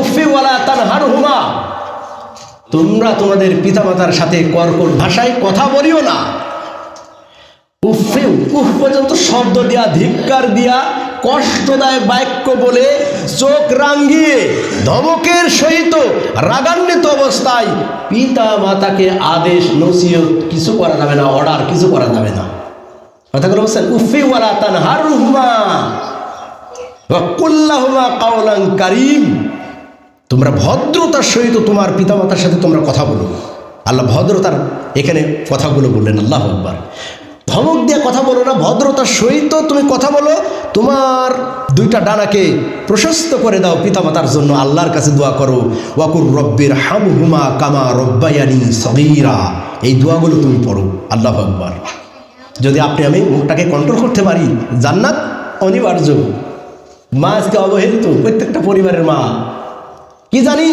উফিওয়ালা তোমরা তোমাদের পিতামাতার সাথে কর্কট ভাষায় কথা বলিও না। উফে পর্যন্ত শব্দ দিয়া, ধিক্কার দিয়া, কষ্টদায়ক বাক্য বলে চোখ রাঙ্গিয়ে ধমকের সহিত রাগান্বিত অবস্থায় পিতা মাতাকে আদেশ, নসিহত কিছু করা যাবে না, অর্ডার কিছু করা যাবে না। কথা করে বলছেন উফি ওয়ালা তানহার হুমা কুল্লাহুমা কাউলাং কারিম। তোমরা ভদ্রতার সহিত তোমার পিতামাতার সাথে তোমরা কথা বলো। আল্লাহ ভদ্রতার এখানে কথাগুলো বললেন, আল্লাহ আকবার। ধমক দিয়ে কথা বলো না, ভদ্রতার সহিত তুমি কথা বলো। তোমার দুইটা ডানাকে প্রশস্ত করে দাও পিতামাতার জন্য, আল্লাহর কাছে দোয়া করো। ওয়াকুর রব্বের হাম হুমা কামা রব্বায়ানি সগীরা। এই দোয়াগুলো তুমি পড়ো, আল্লাহ আকবার। যদি আপনি আমি মুখটাকে কন্ট্রোল করতে পারি, জান্নাত অনিবার্য। মা আজকে অবহেলিত, প্রত্যেকটা পরিবারের মা। কি জানি?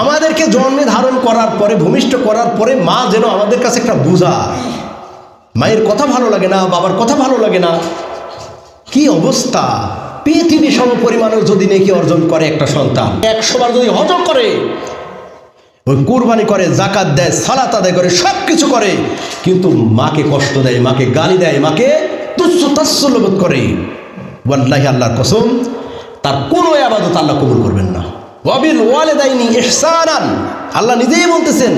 আমাদেরকে জন্মে ধারণ করার পরে, ভূমিষ্ঠ করার পরে মা যেন আমাদের কাছে একটা বোঝা মায়ের কথা ভালো লাগে না, বাবার কথা ভালো লাগে না। কি অবস্থা? পৃথিবী সম পরিমাণেও যদি নেকি অর্জন করে একটা সন্তান, একশো বার যদি হজম করে, ওই কুরবানি করে, জাকাত দেয়, সালাত আদায় করে সব কিছু করে, কিন্তু মাকে কষ্ট দেয়, মাকে গালি দেয়, মাকে তুচ্ছ তাচ্ছল্যবোধ করে। ওয়াল্লাহি আল্লাহর কসম, তার কোনো আবাদত আল্লাহ কবুল করবেন না। আল্লাহ নিজেই বলতেছেন,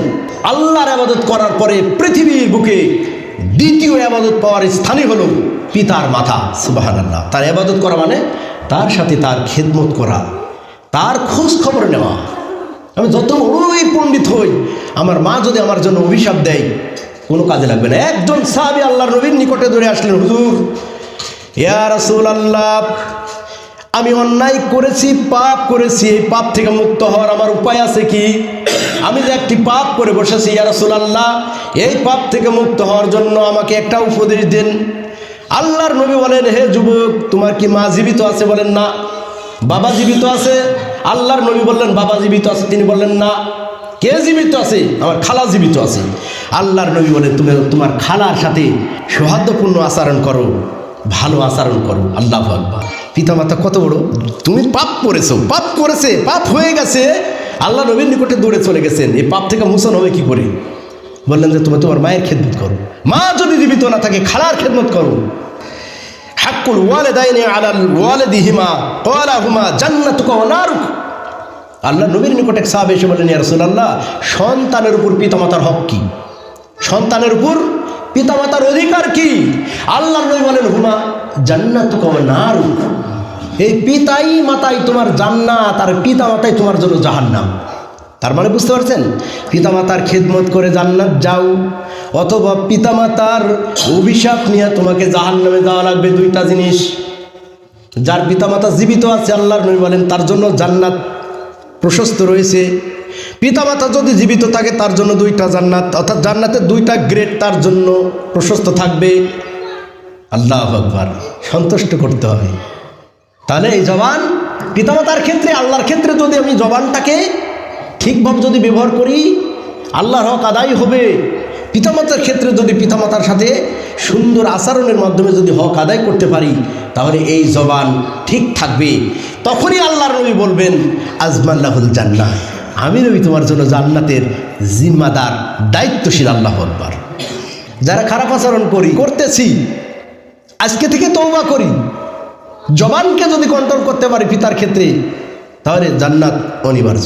আল্লাহর আবাদত করার পরে পৃথিবীর বুকে দ্বিতীয় আবাদত পাওয়ার স্থানই হলো পিতার মাথা সুবাহান আল্লাহ তার আবাদত করা মানে তার সাথে তার খেদমত করা, তার খোঁজ খবর নেওয়া। আমি যত বড়ই পণ্ডিত হই, আমার মা যদি আমার জন্য অভিশাপ দেয়, কোনো কাজে লাগবে না। একজন সাহাবি আল্লাহর নবীর নিকটে ধরে আসলেন, হুজুর, ইয়া রাসূল আল্লাহ আমি অন্যায় করেছি, পাপ করেছি, এই পাপ থেকে মুক্ত হওয়ার আমার উপায় আছে কি? আমি যে একটি পাপ করে বসেছি, ইয়া রাসূল আল্লাহ এই পাপ থেকে মুক্ত হওয়ার জন্য আমাকে একটা উপদেশ দিন। আল্লাহর নবী বলেন, হে যুবক, তোমার কি মা জীবিত আছে? বলেন, না। বাবা জীবিত আছে? আল্লাহর নবী বললেন, বাবা জীবিত আছে। তিনি বললেন, না। কে জীবিত আছে? আমার খালা জীবিত আছে। আল্লাহর নবী বলেন, তুমি তোমার খালার সাথে সৌহার্দ্যপূর্ণ আচরণ করো, ভালো আচরণ করো। আল্লাহ আকবার। পিতামাতা কত বড়? তুমি পাপ করেছ, পাপ করেছে, পাপ হয়ে গেছে। আল্লাহ নবীর নিকটে দৌড়ে চলে গেছেন। এই পাপ থেকে মুসন হবে কি করে? বললেন যে তুমি তোমার মায়ের খেদমত করো। মা যদি জীবিত না থাকে, খালার খেদমত করো। হাক্কুল ওয়ালেদাইনি আলাল ওয়ালেদিহিমা ওয়ালাহুমা জান্নাতুকা ওয়া নারুক। আল্লাহ নবীর নিকটে এক সাহাব এসে বললেন, ইয়া রাসূলুল্লাহ, সন্তানের উপর পিতামাতার হক কি? সন্তানের উপর পিতামাতার অধিকার কি? আল্লাহ নবী বলেন হুমা জান্নাতুকা নারুক এই পিতাই মাতাই তোমার জান্নাত আর পিতা মাতাই তোমার জন্য জাহান্নাম। তার মানে বুঝতে পারছেন? পিতামাতার খেদমত করে জান্নাত যাও, অথবা পিতামাতার অভিশাপ নিয়ে তোমাকে জাহান নামে যাওয়া লাগবে দুইটা জিনিস। যার পিতামাতা জীবিত আছে, আল্লাহর নবী বলেন, তার জন্য জান্নাত প্রশস্ত রয়েছে। পিতামাতা যদি জীবিত থাকে, তার জন্য দুইটা জান্নাত, অর্থাৎ জান্নাতের দুইটা গ্রেড তার জন্য প্রশস্ত থাকবে। আল্লাহ আকবার। সন্তুষ্ট করতে হবে। তাহলে এই জবান পিতামাতার ক্ষেত্রে, আল্লাহর ক্ষেত্রে যদি আমি জবানটাকে ঠিকভাবে যদি ব্যবহার করি, আল্লাহর হক আদায় হবে। পিতামাতার ক্ষেত্রে যদি পিতামাতার সাথে সুন্দর আচরণের মাধ্যমে যদি হক আদায় করতে পারি, তাহলে এই জবান ঠিক থাকবে। তখনই আল্লাহর নবী বলবেন আজমাল্লাহুল জান্নাহ। আমি নবী, তোমার জন্য জান্নাতের জিম্মাদার, দায়িত্বশীল আল্লাহ আকবার। যারা খারাপ আচরণ করি, করতেছি আজকে থেকে তৌবা করি। জবানকে যদি কন্ট্রোল করতে পারি পিতার ক্ষেত্রে তাহলে জান্নাত অনিবার্য।